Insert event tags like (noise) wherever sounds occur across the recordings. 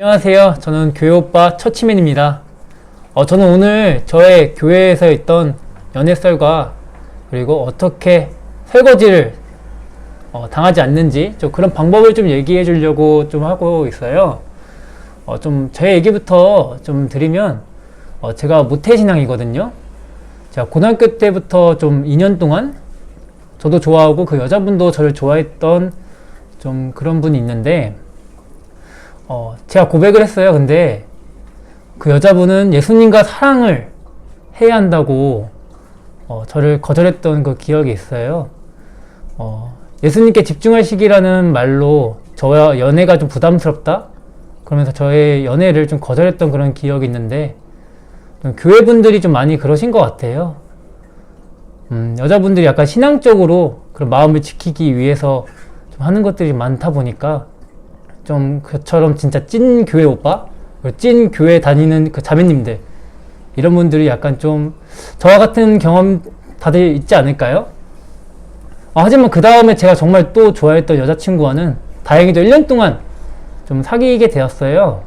안녕하세요. 저는 교회 오빠 처치맨입니다. 어, 저는 오늘 저의 교회에서 있던 연애썰과 그리고 어떻게 설거지를 어, 당하지 않는지 좀 그런 방법을 좀 얘기해 주려고 좀 하고 있어요. 어, 좀 제 얘기부터 좀 드리면 어, 제가 모태신앙이거든요. 제가 고등학교 때부터 좀 2년 동안 저도 좋아하고 그 여자분도 저를 좋아했던 좀 그런 분이 있는데 어, 제가 고백을 했어요. 근데 그 여자분은 예수님과 사랑을 해야 한다고 어, 저를 거절했던 그 기억이 있어요. 어, 예수님께 집중하시기라는 말로 저와 연애가 좀 부담스럽다? 그러면서 저의 연애를 좀 거절했던 그런 기억이 있는데 좀 교회 분들이 좀 많이 그러신 것 같아요. 음, 여자분들이 약간 신앙적으로 그런 마음을 지키기 위해서 좀 하는 것들이 많다 보니까 좀 그처럼 진짜 찐 교회 오빠, 찐 교회 다니는 그 자매님들 이런 분들이 약간 좀 저와 같은 경험 다들 있지 않을까요? 어, 하지만 그 다음에 제가 정말 또 좋아했던 여자친구와는 다행히도 1년 동안 좀 사귀게 되었어요.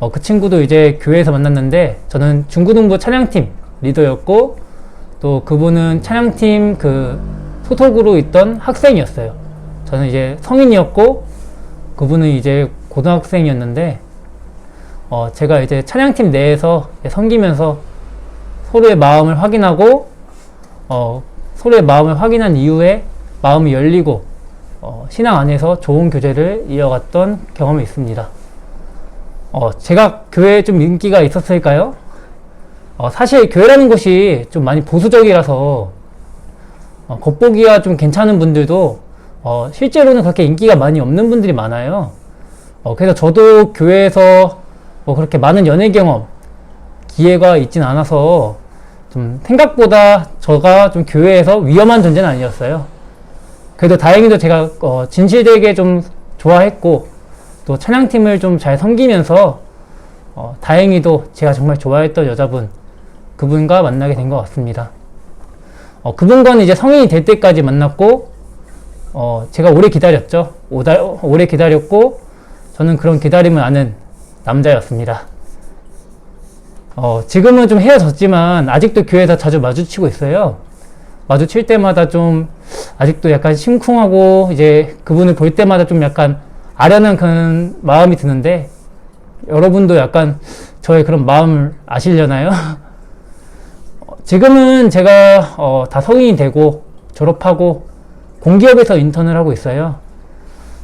어, 그 친구도 이제 교회에서 만났는데 저는 중고등부 찬양팀 리더였고 또 그분은 찬양팀 그 소속으로 있던 학생이었어요. 저는 이제 성인이었고 그분은 이제 고등학생이었는데 어, 제가 이제 찬양팀 내에서 섬기면서 서로의 마음을 확인하고 어, 서로의 마음을 확인한 이후에 마음이 열리고 어, 신앙 안에서 좋은 교제를 이어갔던 경험이 있습니다. 어, 제가 교회에 좀 인기가 있었을까요? 어, 사실 교회라는 곳이 좀 많이 보수적이라서 어, 겉보기가 좀 괜찮은 분들도 어, 실제로는 그렇게 인기가 많이 없는 분들이 많아요. 어, 그래서 저도 교회에서 뭐 그렇게 많은 연애 경험, 기회가 있진 않아서 좀 생각보다 저가 좀 교회에서 위험한 존재는 아니었어요. 그래도 다행히도 제가 어, 진실되게 좀 좋아했고 또 찬양팀을 좀 잘 섬기면서 어, 다행히도 제가 정말 좋아했던 여자분 그분과 만나게 된 것 같습니다. 어, 그분과는 이제 성인이 될 때까지 만났고 어, 제가 오래 기다렸죠. 오다, 오래 기다렸고 저는 그런 기다림을 아는 남자였습니다. 어, 지금은 좀 헤어졌지만 아직도 교회에서 자주 마주치고 있어요. 마주칠 때마다 좀 아직도 약간 심쿵하고 이제 그분을 볼 때마다 좀 약간 아련한 그런 마음이 드는데 여러분도 약간 저의 그런 마음을 아시려나요? (laughs) 어, 지금은 제가 어, 다 성인이 되고 졸업하고 공기업에서 인턴을 하고 있어요.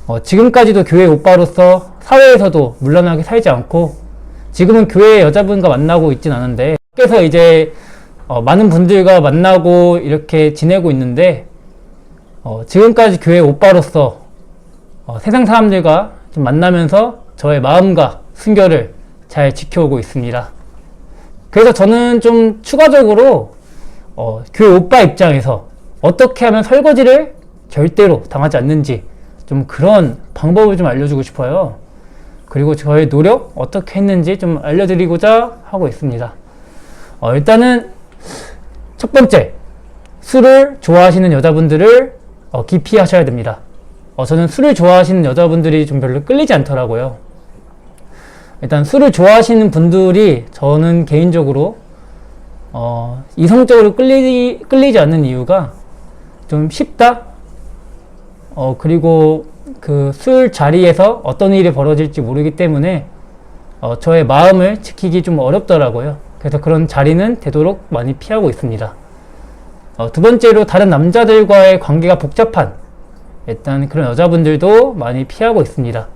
어, 지금까지도 교회 오빠로서 사회에서도 물러나게 살지 않고 지금은 교회 여자분과 만나고 있진 않은데 밖에서 이제 어, 많은 분들과 만나고 이렇게 지내고 있는데 어, 지금까지 교회 오빠로서 어, 세상 사람들과 좀 만나면서 저의 마음과 순결을 잘 지켜오고 있습니다. 그래서 저는 좀 추가적으로 어, 교회 오빠 입장에서 어떻게 하면 설거지를 절대로 당하지 않는지 좀 그런 방법을 좀 알려주고 싶어요. 그리고 저의 노력 어떻게 했는지 좀 알려드리고자 하고 있습니다. 어, 일단은 첫 번째 술을 좋아하시는 여자분들을 어, 기피하셔야 됩니다. 어, 저는 술을 좋아하시는 여자분들이 좀 별로 끌리지 않더라고요. 일단 술을 좋아하시는 분들이 저는 개인적으로 어, 이성적으로 끌리, 끌리지 않는 이유가 좀 쉽다? 어, 그리고 그 술 자리에서 어떤 일이 벌어질지 모르기 때문에 어, 저의 마음을 지키기 좀 어렵더라고요. 그래서 그런 자리는 되도록 많이 피하고 있습니다. 어, 두 번째로 다른 남자들과의 관계가 복잡한 일단 그런 여자분들도 많이 피하고 있습니다.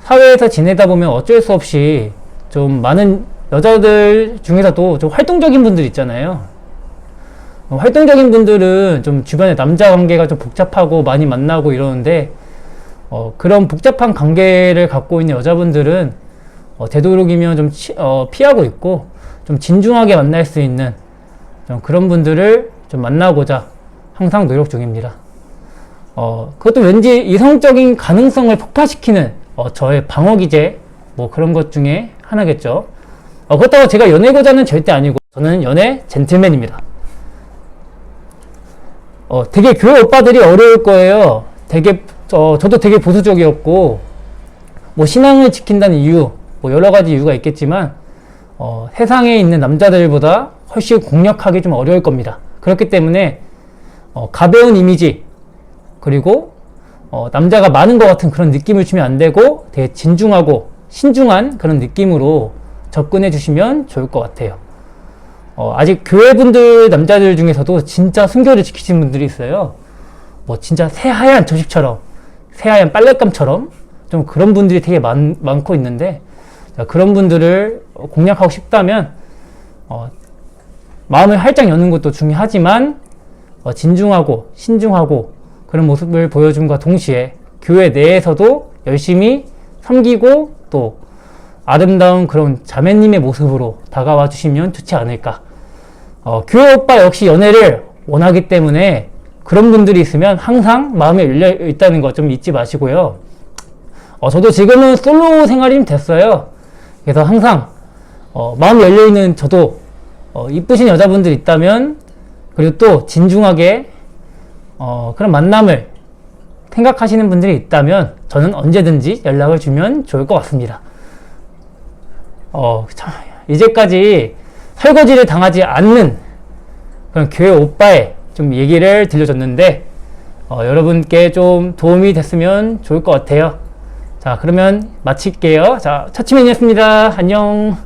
사회에서 지내다 보면 어쩔 수 없이 좀 많은 여자들 중에서도 좀 활동적인 분들 있잖아요. 어, 활동적인 분들은 좀 주변에 남자 관계가 좀 복잡하고 많이 만나고 이러는데 어, 그런 복잡한 관계를 갖고 있는 여자분들은 어, 되도록이면 좀 치, 어, 피하고 있고 좀 진중하게 만날 수 있는 좀 그런 분들을 좀 만나고자 항상 노력 중입니다. 어, 그것도 왠지 이성적인 가능성을 폭파시키는 어, 저의 방어 기제 뭐 그런 것 중에 하나겠죠. 어, 그렇다고 제가 연애고자는 절대 아니고 저는 연애 젠틀맨입니다. 어, 되게 교회 오빠들이 어려울 거예요. 되게 어, 저도 되게 보수적이었고 뭐 신앙을 지킨다는 이유 뭐 여러 가지 이유가 있겠지만 어, 세상에 있는 남자들보다 훨씬 공략하기 좀 어려울 겁니다. 그렇기 때문에 어, 가벼운 이미지 그리고 어, 남자가 많은 것 같은 그런 느낌을 주면 안 되고 되게 진중하고 신중한 그런 느낌으로 접근해 주시면 좋을 것 같아요. 어, 아직 교회분들 남자들 중에서도 진짜 순결을 지키시는 분들이 있어요. 뭐 진짜 새하얀 조식처럼 새하얀 빨랫감처럼 좀 그런 분들이 되게 많, 많고 있는데 자, 그런 분들을 공략하고 싶다면 어, 마음을 활짝 여는 것도 중요하지만 어, 진중하고 신중하고 그런 모습을 보여줌과 동시에 교회 내에서도 열심히 섬기고 또 아름다운 그런 자매님의 모습으로 다가와 주시면 좋지 않을까. 어, 교회 오빠 역시 연애를 원하기 때문에 그런 분들이 있으면 항상 마음에 열려 있다는 거좀 잊지 마시고요. 어, 저도 지금은 솔로 생활이 좀 됐어요. 그래서 항상 어, 마음이 열려 있는 저도 어, 이쁘신 여자분들 있다면 그리고 또 진중하게 어, 그런 만남을 생각하시는 분들이 있다면 저는 언제든지 연락을 주면 좋을 것 같습니다. 어, 참, 이제까지 설거지를 당하지 않는 그런 교회 오빠의 좀 얘기를 들려줬는데, 어, 여러분께 좀 도움이 됐으면 좋을 것 같아요. 자, 그러면 마칠게요. 자, 차치맨이었습니다. 안녕.